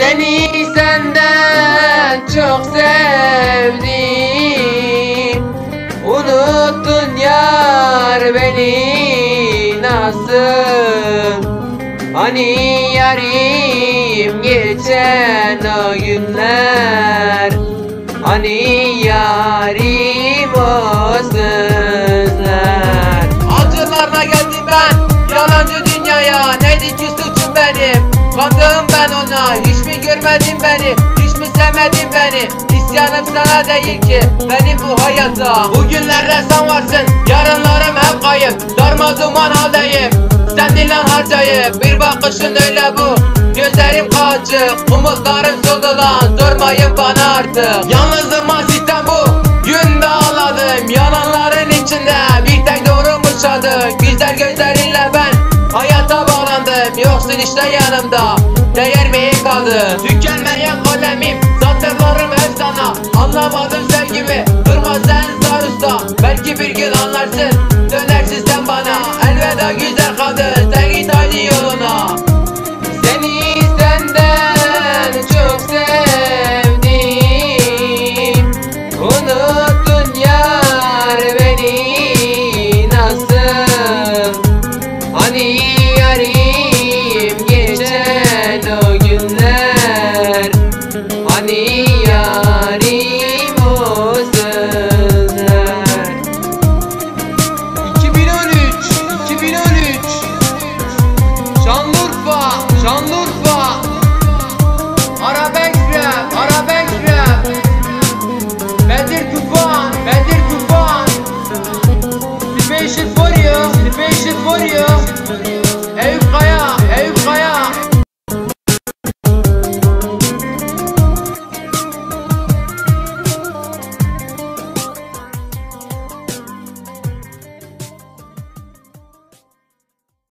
Seni senden çok sevdim. Unuttun yar beni nasıl? Hani yarim geçen o günler? Hani yarim o sözler Acılarla geldim ben yalancı dünyaya. Neydi ki suçum benim? Kandığım ben ona Hiç görmedin beni Hiç mi sevmedin beni? İsyanım sana değil ki Benim bu hayata Bugünlerde sen varsın Yarınlarım hep kayıp. Darma duman haldeyim Sen dinlen harcayıp Bir bakışın öyle bu Gözlerim kaçık. Umutlarım soldu lan Sormayın bana artık. Yalnızım asitten bu Günde ağladım. Yalanların içinde Bir tek doğrumuş adı Güzel gözlerinle ben Hayata bağlandım. Yoksun işte yanımda Değer mi kaldı? Tükenmeyen kalemim Satırlarım hep sana. Anlamadım sevgimi Durma sen sar usta. Belki bir gün anlarsın Dönersin sen bana. Elveda güzel kadın Sen git hadi yoluna. Seni senden çok sevdim. Unuttun yar beni nasıl? Hani yarim patient for you. The patient for you.